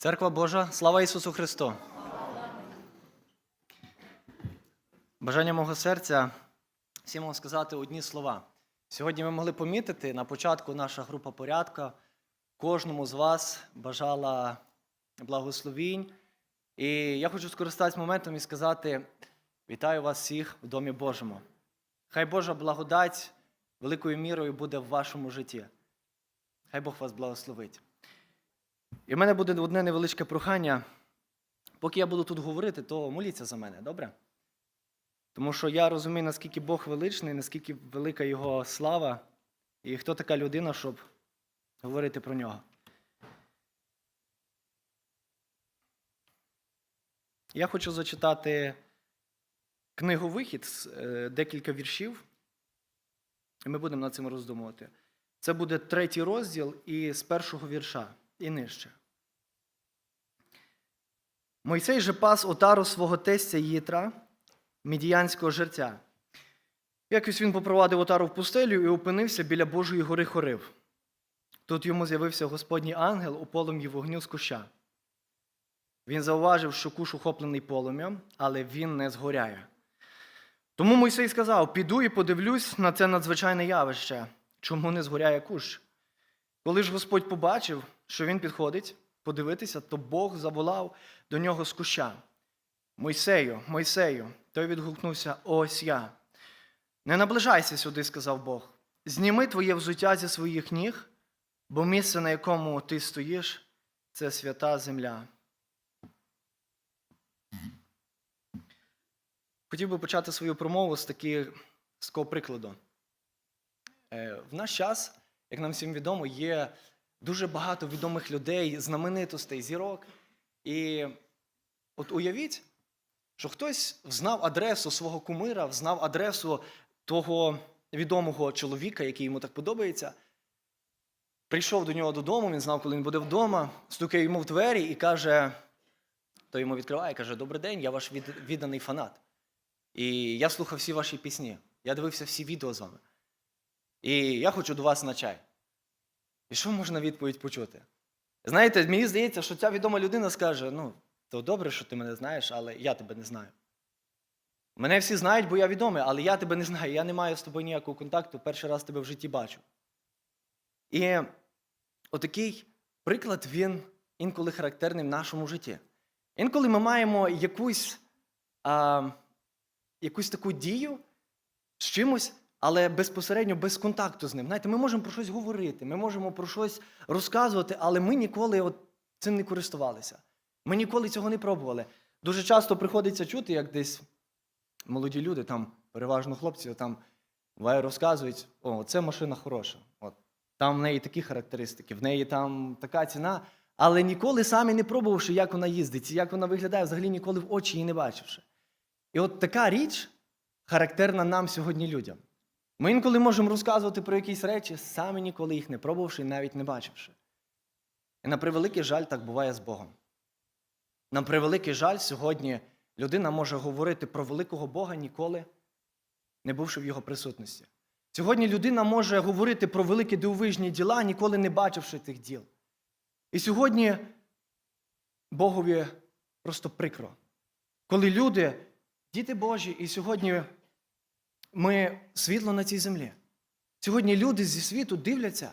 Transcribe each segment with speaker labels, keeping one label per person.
Speaker 1: Церква Божа, слава Ісусу Христу! Бажання мого серця всім вам сказати одні слова. Сьогодні ми могли помітити на початку наша група порядка. Кожному з вас бажала благословінь. І я хочу скористатися моментом і сказати: вітаю вас всіх в Домі Божому. Хай Божа благодать великою мірою буде в вашому житті. Хай Бог вас благословить. І в мене буде одне невеличке прохання. Поки я буду тут говорити, то моліться за мене, добре? Тому що я розумію, наскільки Бог величний, наскільки велика Його слава, і хто така людина, щоб говорити про нього. Я хочу зачитати книгу Вихід, е, декілька віршів, і ми будемо над цим роздумувати. Це буде третій розділ і з першого вірша і нижче. Мойсей же пас отару свого тестя Їтра, мідіянського жерця. Якось він попровадив отару в пустелю і опинився біля Божої гори Хорив. Тут йому з'явився Господній ангел у полум'ї вогню з куща. Він зауважив, що куш охоплений полум'ям, але він не згоряє. Тому Мойсей сказав: Піду і подивлюсь на це надзвичайне явище, чому не згоряє кущ. Коли ж Господь побачив, що він підходить подивитися, то Бог заволав до нього з куща. Мойсею, Мойсею, той відгукнувся: Ось я. Не наближайся сюди, сказав Бог. Зніми твоє взуття зі своїх ніг, бо місце, на якому ти стоїш, це свята земля. Хотів би почати свою промову з, такі, з такого прикладу. Е, В наш час, як нам всім відомо, є дуже багато відомих людей, знаменитостей, зірок. І от уявіть, що хтось знав адресу свого кумира, знав адресу того відомого чоловіка, який йому так подобається. Прийшов до нього додому, він знав, коли він буде вдома, стукає йому в двері і каже: то йому відкриває, каже: Добрий день, я ваш відданий фанат. І я слухав всі ваші пісні, я дивився всі відео з вами. І я хочу до вас на чай. І що можна відповідь почути? Знаєте, мені здається, що ця відома людина скаже: ну, то добре, що ти мене знаєш, але я тебе не знаю. Мене всі знають, бо я відомий, але я тебе не знаю. Я не маю з тобою ніякого контакту, перший раз тебе в житті бачу. І отакий приклад, він інколи характерний в нашому житті. Інколи ми маємо якусь, а, якусь таку дію з чимось, але безпосередньо без контакту з ним. Знаєте, ми можемо про щось говорити, ми можемо про щось розказувати, але ми ніколи от цим не користувалися. Ми ніколи цього не пробували. Дуже часто приходиться чути, як десь молоді люди, там переважно хлопці, там розказують, о, це машина хороша. От, там в неї такі характеристики, в неї там така ціна, але ніколи самі не пробувавши, як вона їздить, як вона виглядає, взагалі ніколи в очі її не бачивши. І от така річ характерна нам сьогодні людям. Ми інколи можемо розказувати про якісь речі, самі ніколи їх не пробувавши і навіть не бачивши. І на превеликий жаль, так буває з Богом. На превеликий жаль, сьогодні людина може говорити про великого Бога ніколи, не бувши в його присутності. Сьогодні людина може говорити про великі дивовижні діла, ніколи не бачивши тих діл. І сьогодні Богові просто прикро. Коли люди, діти Божі, і сьогодні ми світло на цій землі. Сьогодні люди зі світу дивляться,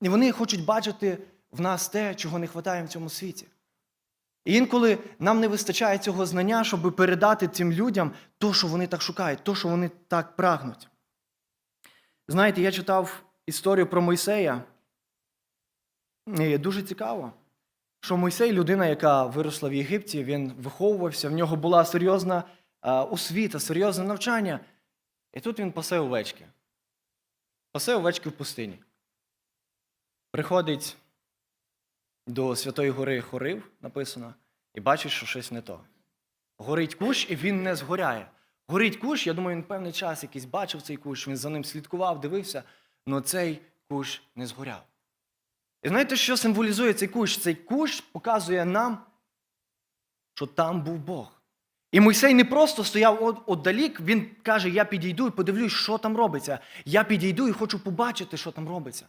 Speaker 1: і вони хочуть бачити в нас те, чого не вистачає в цьому світі. І інколи нам не вистачає цього знання, щоб передати цим людям то, що вони так шукають, то, що вони так прагнуть. Знаєте, я читав історію про Мойсея. І дуже цікаво, що Мойсей людина, яка виросла в Єгипті, він виховувався, в нього була серйозна освіта, серйозне навчання. І тут він пасе овечки. Пасе овечки в пустині. Приходить до Святої Гори Хорив, написано, і бачить, що щось не то. Горить кущ, і він не згоряє. Горить кущ, я думаю, він певний час якийсь бачив цей кущ, він за ним слідкував, дивився, але цей кущ не згоряв. І знаєте, що символізує цей кущ? Цей кущ показує нам, що там був Бог. І Мойсей не просто стояв от- отдалік, він каже: Я підійду і подивлюсь, що там робиться. Я підійду і хочу побачити, що там робиться.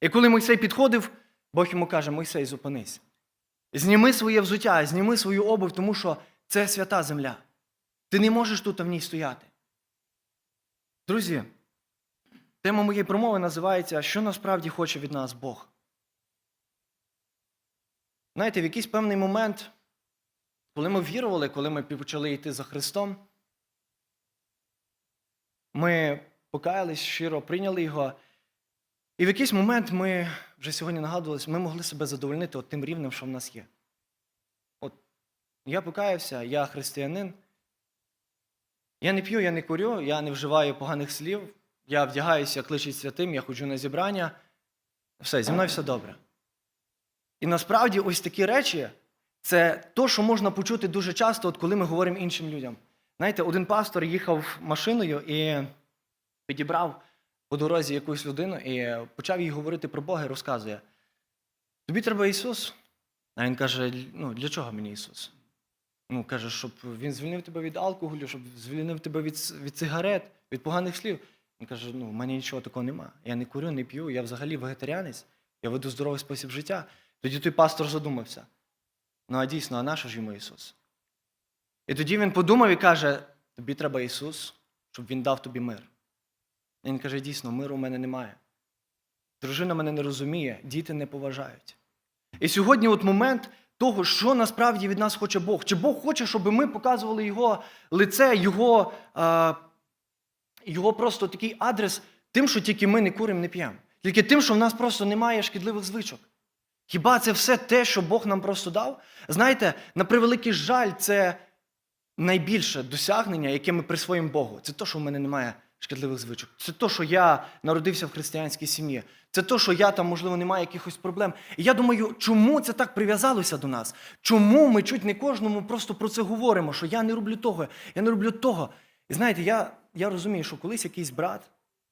Speaker 1: І коли Мойсей підходив, Бог йому каже: Мойсей, зупинись. Зніми своє взуття, зніми свою обув, тому що це свята земля. Ти не можеш тут в ній стояти. Друзі, тема моєї промови називається Що насправді хоче від нас Бог. Знаєте, в якийсь певний момент, коли ми вірували, коли ми почали йти за Христом, ми покаялись щиро, прийняли його. І в якийсь момент ми вже сьогодні нагадувалися, ми могли себе задовольнити от тим рівнем, що в нас є. От я покаявся, я християнин. Я не п'ю, я не курю, я не вживаю поганих слів, я вдягаюся, кличуть святим, я ходжу на зібрання. Все, зі мною все добре. І насправді ось такі речі це то, що можна почути дуже часто, от коли ми говоримо іншим людям. Знаєте, один пастор їхав машиною і підібрав по дорозі якусь людину і почав їй говорити про Бога і розказує: Тобі треба Ісус? А він каже: ну, для чого мені Ісус? Ну, каже, щоб він звільнив тебе від алкоголю, щоб звільнив тебе від, від цигарет, від поганих слів. Він каже: ну, в мене нічого такого нема. Я не курю, не п'ю, я взагалі вегетаріанець, я веду здоровий спосіб життя. Тоді той пастор задумався. Ну, а дійсно, а на що ж йому Ісус? І тоді він подумав і каже: тобі треба Ісус, щоб Він дав тобі мир. І він каже: дійсно, миру у мене немає. Дружина мене не розуміє, діти не поважають. І сьогодні от момент того, що насправді від нас хоче Бог. Чи Бог хоче, щоб ми показували Його лице, Його, а, його просто такий адрес тим, що тільки ми не куримо, не п'ємо. Тільки тим, що в нас просто немає шкідливих звичок. Хіба це все те, що Бог нам просто дав? Знаєте, на превеликий жаль, це найбільше досягнення, яке ми присвоїмо Богу. Це те, що в мене немає шкідливих звичок. Це те, що я народився в християнській сім'ї. Це те, що я там, можливо, не маю якихось проблем. І я думаю, чому це так прив'язалося до нас? Чому ми чуть не кожному просто про це говоримо, що я не роблю того, я не роблю того. І знаєте, я, я розумію, що колись якийсь брат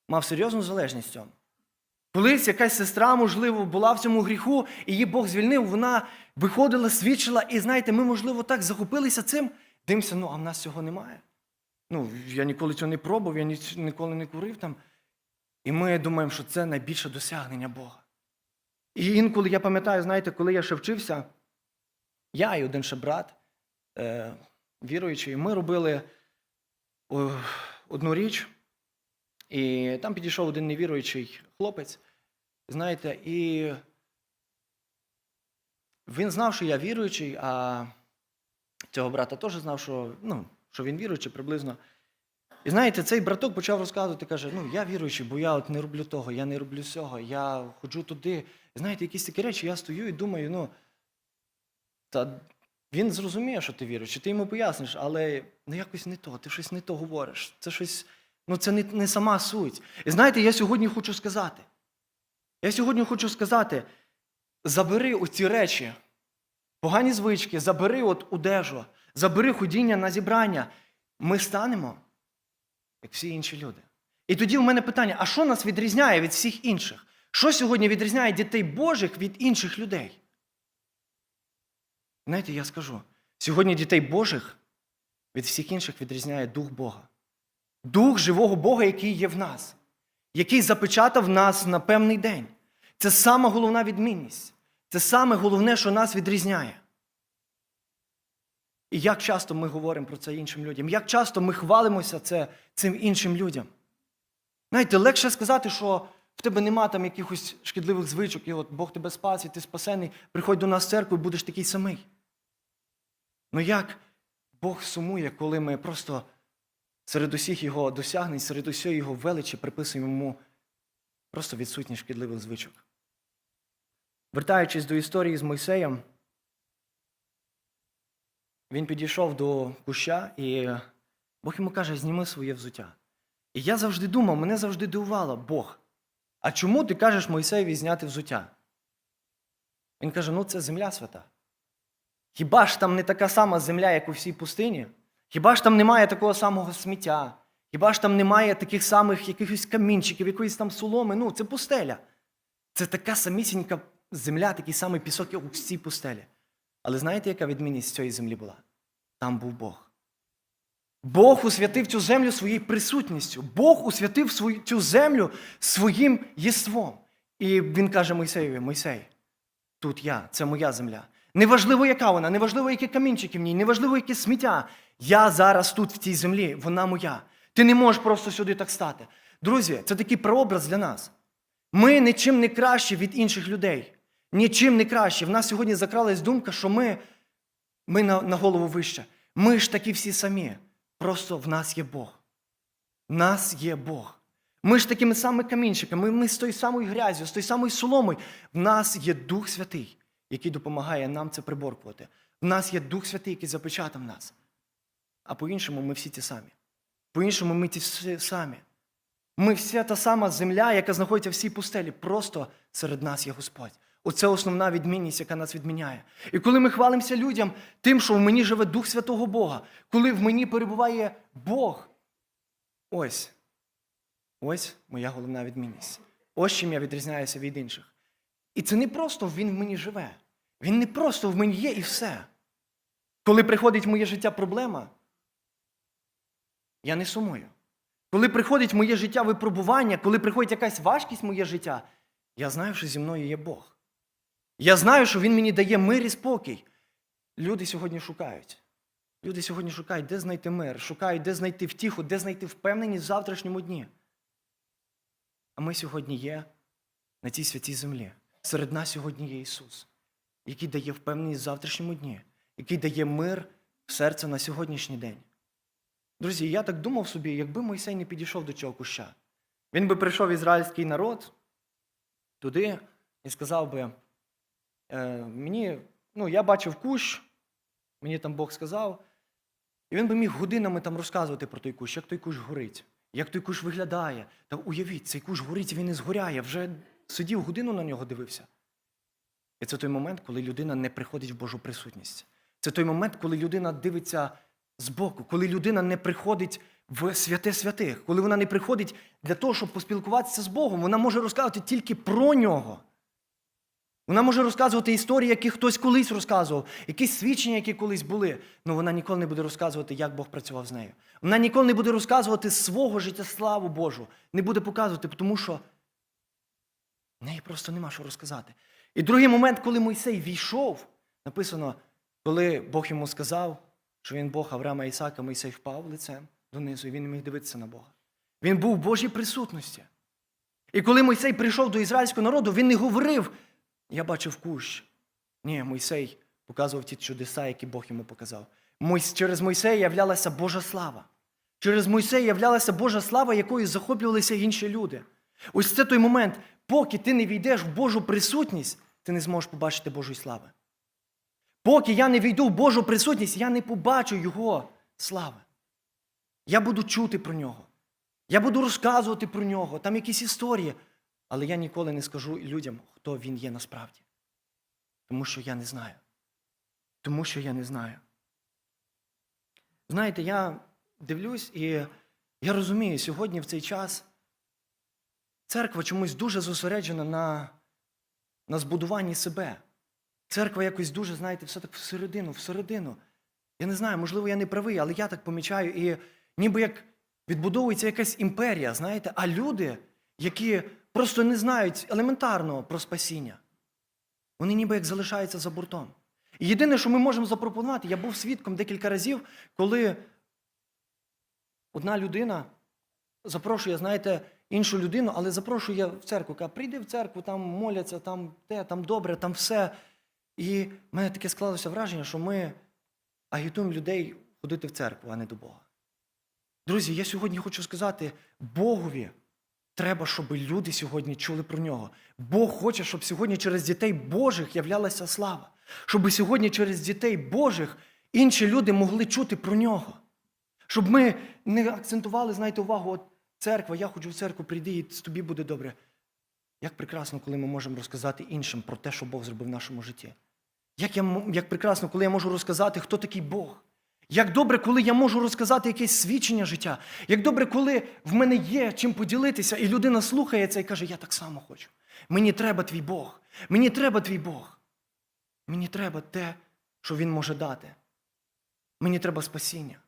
Speaker 1: мав серйозну залежність цьому. Колись якась сестра, можливо, була в цьому гріху, і її Бог звільнив, вона виходила, свідчила, і знаєте, ми, можливо, так захопилися цим, дивимося, ну, а в нас цього немає. Ну, я ніколи цього не пробував, я ніколи не курив там. І ми думаємо, що це найбільше досягнення Бога. І інколи я пам'ятаю, знаєте, коли я ще вчився, я і один ще брат, е, віруючий, ми робили одну річ, і там підійшов один невіруючий хлопець, знаєте, і він знав, що я віруючий, а цього брата теж знав, що, ну, що він віруючий приблизно. І знаєте, цей браток почав розказувати, каже: ну, я віруючий, бо я от не роблю того, я не роблю цього, я ходжу туди. І знаєте, якісь такі речі, я стою і думаю, ну, та він зрозуміє, що ти віруючий, ти йому поясниш, але ну якось не то, ти щось не то говориш. Це щось, ну це не, не сама суть. І знаєте, я сьогодні хочу сказати. Я сьогодні хочу сказати: забери оці речі, погані звички, забери от одежу, забери ходіння на зібрання. Ми станемо, як всі інші люди. І тоді в мене питання: а що нас відрізняє від всіх інших? Що сьогодні відрізняє дітей Божих від інших людей? Знаєте, я скажу: сьогодні дітей Божих від всіх інших відрізняє Дух Бога. Дух живого Бога, який є в нас, який запечатав нас на певний день. Це сама головна відмінність. Це саме головне, що нас відрізняє. І як часто ми говоримо про це іншим людям, як часто ми хвалимося це цим іншим людям. Знаєте, легше сказати, що в тебе нема там якихось шкідливих звичок, і от Бог тебе спас, і ти спасений, приходь до нас в церкву і будеш такий самий. Ну як Бог сумує, коли ми просто серед усіх його досягнень, серед усієї його величі приписуємо йому просто відсутність шкідливих звичок. Вертаючись до історії з Мойсеєм, він підійшов до куща, і Бог йому каже: зніми своє взуття. І я завжди думав, мене завжди дивувало, Бог, а чому ти кажеш Мойсеєві зняти взуття? Він каже: ну це земля свята. Хіба ж там не така сама земля, як у всій пустині? Хіба ж там немає такого самого сміття? Хіба ж там немає таких самих якихось камінчиків, якоїсь там соломи? Ну, це пустеля. Це така самісінька земля, такий самий пісок, як у всій пустелі. Але знаєте, яка відмінність цієї землі була? Там був Бог. Бог усвятив цю землю своєю присутністю. Бог усвятив свою, цю землю своїм єством. І він каже Мойсеєві: Мойсей, тут я, це моя земля. Неважливо, яка вона, неважливо, які камінчики в ній, неважливо, яке сміття. Я зараз тут, в цій землі, вона моя. Ти не можеш просто сюди так стати. Друзі, це такий прообраз для нас. Ми нічим не кращі від інших людей. Нічим не кращі. В нас сьогодні закралась думка, що ми, ми на, на голову вище. Ми ж такі всі самі. Просто в нас є Бог. В нас є Бог. Ми ж такими самими камінчиками, ми з тою самою грязю, з тою самою соломою. В нас є Дух Святий, який допомагає нам це приборкувати. В нас є Дух Святий, який запечатав нас. А по-іншому ми всі ті самі. По-іншому ми ті самі. Ми вся та сама земля, яка знаходиться в цій пустелі. Просто серед нас є Господь. Оце основна відмінність, яка нас відміняє. І коли ми хвалимося людям тим, що в мені живе Дух Святого Бога, коли в мені перебуває Бог, ось, ось моя головна відмінність. Ось чим я відрізняюся від інших. І це не просто він в мені живе. Він не просто в мені є і все. Коли приходить в моє життя проблема, я не сумую. Коли приходить в моє життя випробування, коли приходить якась важкість в моє життя, я знаю, що зі мною є Бог. Я знаю, що Він мені дає мир і спокій. Люди сьогодні шукають. Люди сьогодні шукають, де знайти мир, шукають, де знайти втіху, де знайти впевненість в завтрашньому дні. А ми сьогодні є на цій святій землі. Серед нас сьогодні є Ісус, який дає впевненість в завтрашньому дні, який дає мир в серце на сьогоднішній день. Друзі, я так думав собі, якби Мойсей не підійшов до цього куща, він би прийшов ізраїльський народ туди і сказав би, е, мені, ну, я бачив кущ, мені там Бог сказав, і він би міг годинами там розказувати про той кущ, як той кущ горить, як той кущ виглядає. Та уявіть, цей кущ горить, він і згоряє, вже сидів годину на нього дивився. І це той момент, коли людина не приходить в Божу присутність. Це той момент, коли людина дивиться збоку, коли людина не приходить в святе святих, коли вона не приходить для того, щоб поспілкуватися з Богом, вона може розказувати тільки про нього. Вона може розказувати історії, які хтось колись розказував, якісь свідчення, які колись були, але вона ніколи не буде розказувати, як Бог працював з нею. Вона ніколи не буде розказувати свого життя славу Божу, не буде показувати, тому що в неї просто нема що розказати. І другий момент, коли Мойсей війшов, написано, коли Бог йому сказав, що він Бог Авраама Ісака, Мойсей впав лицем донизу, і він не міг дивитися на Бога. Він був в Божій присутності. І коли Мойсей прийшов до ізраїльського народу, він не говорив, я бачив кущ. Ні, Мойсей показував ті чудеса, які Бог йому показав. Через Мойсея являлася Божа слава. Через Мойсея являлася Божа слава, якою захоплювалися інші люди. Ось це той момент, поки ти не війдеш в Божу присутність, ти не зможеш побачити Божої слави. Поки я не війду в Божу присутність, я не побачу Його слави. Я буду чути про нього. Я буду розказувати про нього, там якісь історії. Але я ніколи не скажу людям, хто він є насправді. Тому що я не знаю. Тому що я не знаю. Знаєте, я дивлюсь і я розумію, сьогодні в цей час церква чомусь дуже зосереджена на, на збудуванні себе. Церква якось дуже, знаєте, все так всередину, всередину. Я не знаю, можливо, я не правий, але я так помічаю, і ніби як відбудовується якась імперія, знаєте, а люди, які просто не знають елементарного про спасіння, вони ніби як залишаються за бортом. І єдине, що ми можемо запропонувати, я був свідком декілька разів, коли одна людина запрошує, знаєте, іншу людину, але запрошує в церкву, каже, прийди в церкву, там моляться, там те, там добре, там все. І в мене таке склалося враження, що ми агітуємо людей ходити в церкву, а не до Бога. Друзі, я сьогодні хочу сказати, Богові треба, щоб люди сьогодні чули про нього. Бог хоче, щоб сьогодні через дітей Божих являлася слава. Щоб сьогодні через дітей Божих інші люди могли чути про нього. Щоб ми не акцентували, знаєте, увагу, от церква, я ходжу в церкву, прийди, і тобі буде добре. Як прекрасно, коли ми можемо розказати іншим про те, що Бог зробив в нашому житті. Як, я, як прекрасно, коли я можу розказати, хто такий Бог. Як добре, коли я можу розказати якесь свідчення життя. Як добре, коли в мене є чим поділитися, і людина слухає це і каже, я так само хочу. Мені треба твій Бог. Мені треба твій Бог. Мені треба те, що Він може дати. Мені треба спасіння.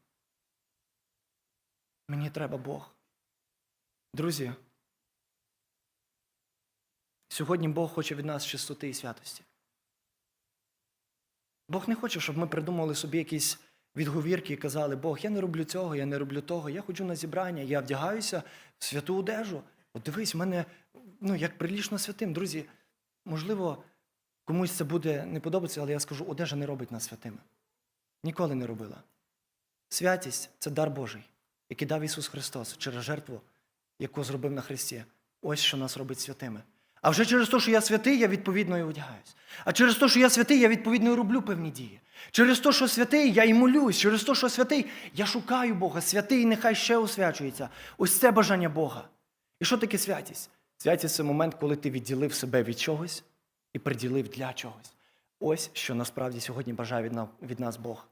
Speaker 1: Мені треба Бог. Друзі, сьогодні Бог хоче від нас чистоти і святості. Бог не хоче, щоб ми придумали собі якісь відговірки і казали, Бог, я не роблю цього, я не роблю того, я ходжу на зібрання, я вдягаюся в святу одежу. От дивись, в мене ну, як прилічно святим. Друзі, можливо, комусь це буде не подобатися, але я скажу, одежа не робить нас святими. Ніколи не робила. Святість це дар Божий, який дав Ісус Христос через жертву, яку зробив на Христі. Ось що нас робить святими. А вже через те, що я святий, я відповідно і одягаюсь. А через те, що я святий, я відповідно і роблю певні дії. Через те, що святий, я і молюсь. Через те, що святий, я шукаю Бога. Святий нехай ще освячується. Ось це бажання Бога. І що таке святість? Святість це момент, коли ти відділив себе від чогось і приділив для чогось. Ось що насправді сьогодні бажає від нас Бог.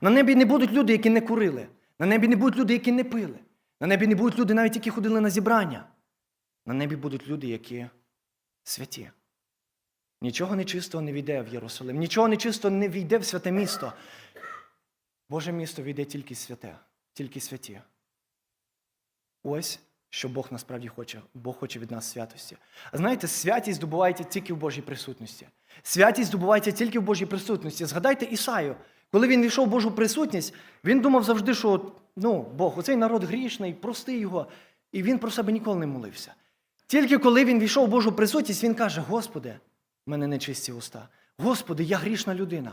Speaker 1: На небі не будуть люди, які не курили. На небі не будуть люди, які не пили. На небі не будуть люди, навіть які ходили на зібрання. На небі будуть люди, які святі. Нічого нечистого не війде в Єрусалим, нічого нечистого не війде в святе місто. Боже місто війде тільки святе, тільки святі. Ось що Бог насправді хоче. Бог хоче від нас святості. А знаєте, святість здобувається тільки в Божій присутності. Святість здобувається тільки в Божій присутності. Згадайте Ісаю, коли він війшов в Божу присутність, він думав завжди, що ну, Бог, оцей народ грішний, прости його. І він про себе ніколи не молився. Тільки коли він війшов в Божу присутність, він каже: Господи, в мене нечисті уста. Господи, я грішна людина.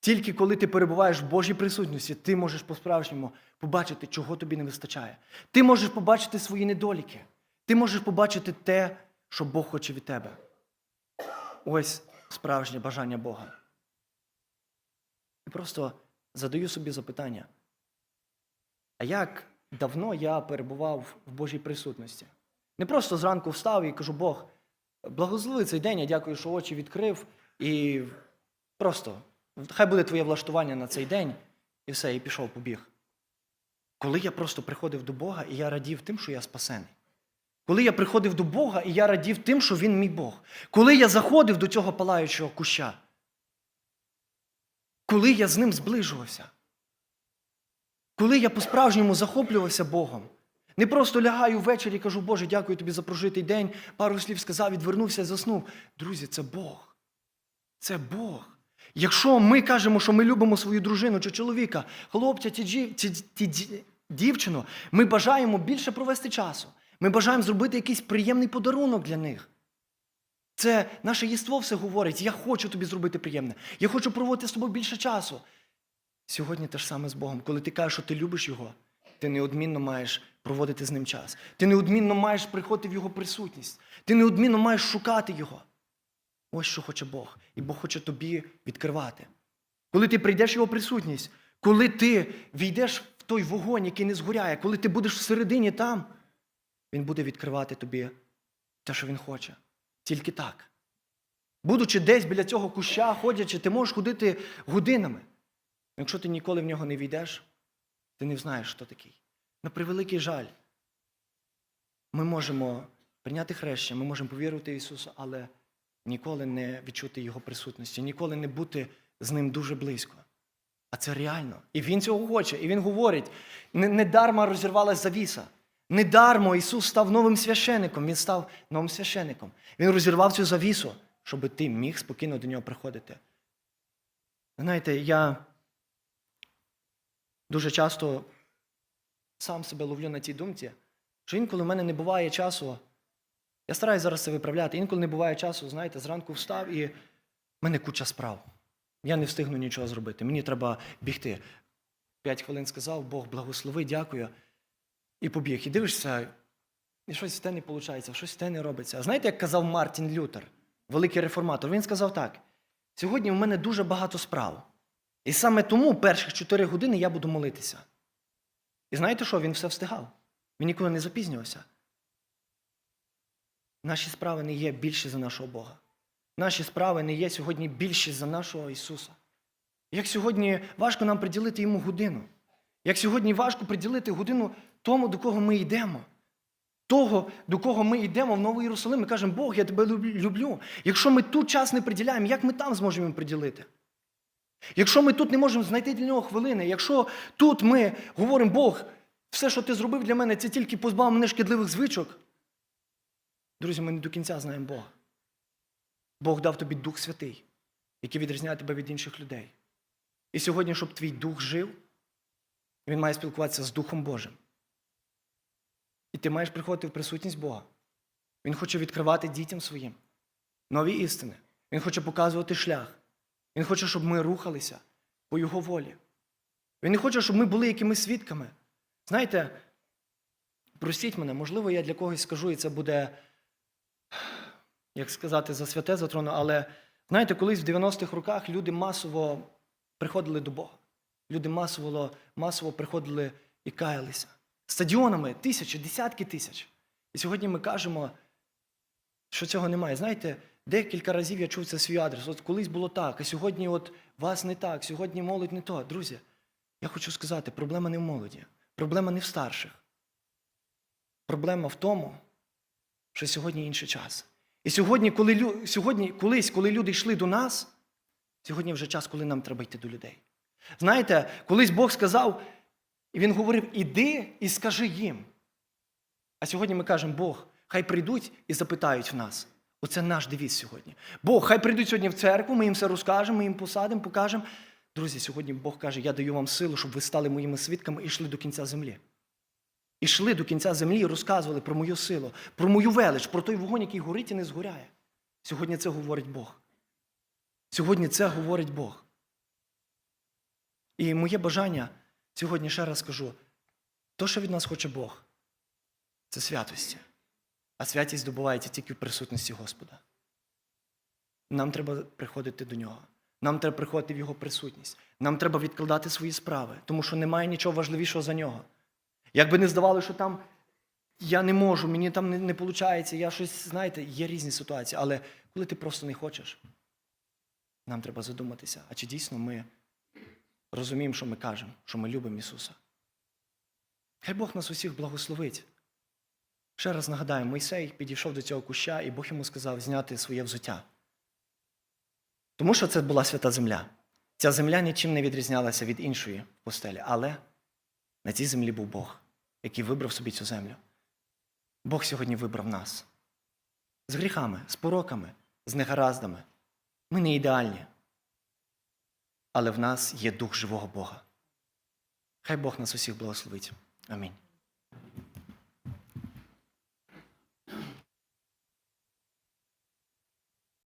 Speaker 1: Тільки коли ти перебуваєш в Божій присутності, ти можеш по-справжньому побачити, чого тобі не вистачає. Ти можеш побачити свої недоліки. Ти можеш побачити те, що Бог хоче від тебе. Ось справжнє бажання Бога. І просто задаю собі запитання: а як давно я перебував в Божій присутності? Не просто зранку встав і кажу, Бог, благослови цей день, я дякую, що очі відкрив, і просто хай буде твоє влаштування на цей день, і все, і пішов, побіг. Коли я просто приходив до Бога, і я радів тим, що я спасений. Коли я приходив до Бога, і я радів тим, що Він мій Бог. Коли я заходив до цього палаючого куща, коли я з ним зближувався, коли я по-справжньому захоплювався Богом, не просто лягаю ввечері і кажу, Боже, дякую тобі за прожитий день, пару слів сказав, відвернувся і заснув. Друзі, це Бог. Це Бог. Якщо ми кажемо, що ми любимо свою дружину чи чоловіка, хлопця чи, джі- чи, чи дівчину, ми бажаємо більше провести часу. Ми бажаємо зробити якийсь приємний подарунок для них. Це наше єство все говорить. Я хочу тобі зробити приємне. Я хочу проводити з тобою більше часу. Сьогодні те ж саме з Богом. Коли ти кажеш, що ти любиш Його, ти неодмінно маєш проводити з ним час. Ти неодмінно маєш приходити в Його присутність. Ти неодмінно маєш шукати Його. Ось що хоче Бог. І Бог хоче тобі відкривати. Коли ти прийдеш в Його присутність, коли ти війдеш в той вогонь, який не згоряє, коли ти будеш всередині там, Він буде відкривати тобі те, що Він хоче. Тільки так. Будучи десь біля цього куща, ходячи, ти можеш ходити годинами. Якщо ти ніколи в нього не війдеш, ти не знаєш, хто такий. На превеликий жаль. Ми можемо прийняти хрещення, ми можемо повірити в Ісуса, але ніколи не відчути Його присутності, ніколи не бути з Ним дуже близько. А це реально. І Він цього хоче. І Він говорить: не, не дарма завіса. Не дармо Ісус став новим священником, Він став новим священником. Він розірвав цю завісу, щоб ти міг спокійно до нього приходити. Знаєте, я дуже часто сам себе ловлю на тій думці, що інколи в мене не буває часу. Я стараюся зараз це виправляти. Інколи не буває часу, знаєте, зранку встав і в мене куча справ. Я не встигну нічого зробити. Мені треба бігти. П'ять хвилин сказав, Бог благослови, дякую. І побіг. І дивишся, і щось в те не виходить, щось те не робиться. А знаєте, як казав Мартін Лютер, великий реформатор, він сказав так: сьогодні в мене дуже багато справ. І саме тому перших чотири години я буду молитися. І знаєте що? Він все встигав. Він ніколи не запізнювався. Наші справи не є більші за нашого Бога. Наші справи не є сьогодні більші за нашого Ісуса. Як сьогодні важко нам приділити йому годину. Як сьогодні важко приділити годину тому, до кого ми йдемо. Того, до кого ми йдемо в Новий Єрусалим, ми кажемо, Бог, я тебе люблю. Якщо ми тут час не приділяємо, як ми там зможемо приділити? Якщо ми тут не можемо знайти для нього хвилини, якщо тут ми говоримо, Бог, все, що ти зробив для мене, це тільки позбав мене шкідливих звичок. Друзі, ми не до кінця знаємо Бога. Бог дав тобі Дух Святий. яке відрізняє тебе від інших людей. І сьогодні, щоб твій дух жив, він має спілкуватися з Духом Божим. І ти маєш приходити в присутність Бога. Він хоче відкривати дітям своїм нові істини. Він хоче показувати шлях. Він хоче, щоб ми рухалися по Його волі. Він не хоче, щоб ми були якимись свідками. Знаєте, простіть мене, можливо, я для когось скажу, і це буде, як сказати, за святе затрону, але знаєте, колись в 90-х роках люди масово приходили до Бога. Люди масово, масово приходили і каялися. Стадіонами тисячі, десятки тисяч. І сьогодні ми кажемо, що цього немає. Знаєте, декілька разів я чув це свій адрес. От колись було так, а сьогодні от вас не так, сьогодні молодь не то. Друзі, я хочу сказати, проблема не в молоді, проблема не в старших. Проблема в тому, що сьогодні інший час. І сьогодні, коли, сьогодні, колись, коли люди йшли до нас, сьогодні вже час, коли нам треба йти до людей. Знаєте, колись Бог сказав, і Він говорив: іди і скажи їм. А сьогодні ми кажемо, Бог, хай прийдуть і запитають в нас. Оце наш девіз сьогодні. Бог, хай прийдуть сьогодні в церкву, ми їм все розкажемо, ми їм посадимо, покажемо. Друзі, сьогодні Бог каже, я даю вам силу, щоб ви стали моїми свідками і йшли до кінця землі. Ішли до кінця землі і розказували про мою силу, про мою велич, про той вогонь, який горить і не згоряє. Сьогодні це говорить Бог. Сьогодні це говорить Бог. І моє бажання сьогодні ще раз скажу: то, що від нас хоче Бог, це святості. А святість здобувається тільки в присутності Господа. Нам треба приходити до нього. Нам треба приходити в Його присутність. Нам треба відкладати свої справи, тому що немає нічого важливішого за нього. Як би не здавалося, що там я не можу, мені там не, не виходить, я щось, знаєте, є різні ситуації, але коли ти просто не хочеш, нам треба задуматися, а чи дійсно ми розуміємо, що ми кажемо, що ми любимо Ісуса. Хай Бог нас усіх благословить. Ще раз нагадаю, Мойсей підійшов до цього куща, і Бог йому сказав зняти своє взуття. Тому що це була свята земля. Ця земля нічим не відрізнялася від іншої пустелі, але на цій землі був Бог, який вибрав собі цю землю. Бог сьогодні вибрав нас. З гріхами, з пороками, з негараздами. Ми не ідеальні. Але в нас є дух живого Бога. Хай Бог нас усіх благословить. Амінь.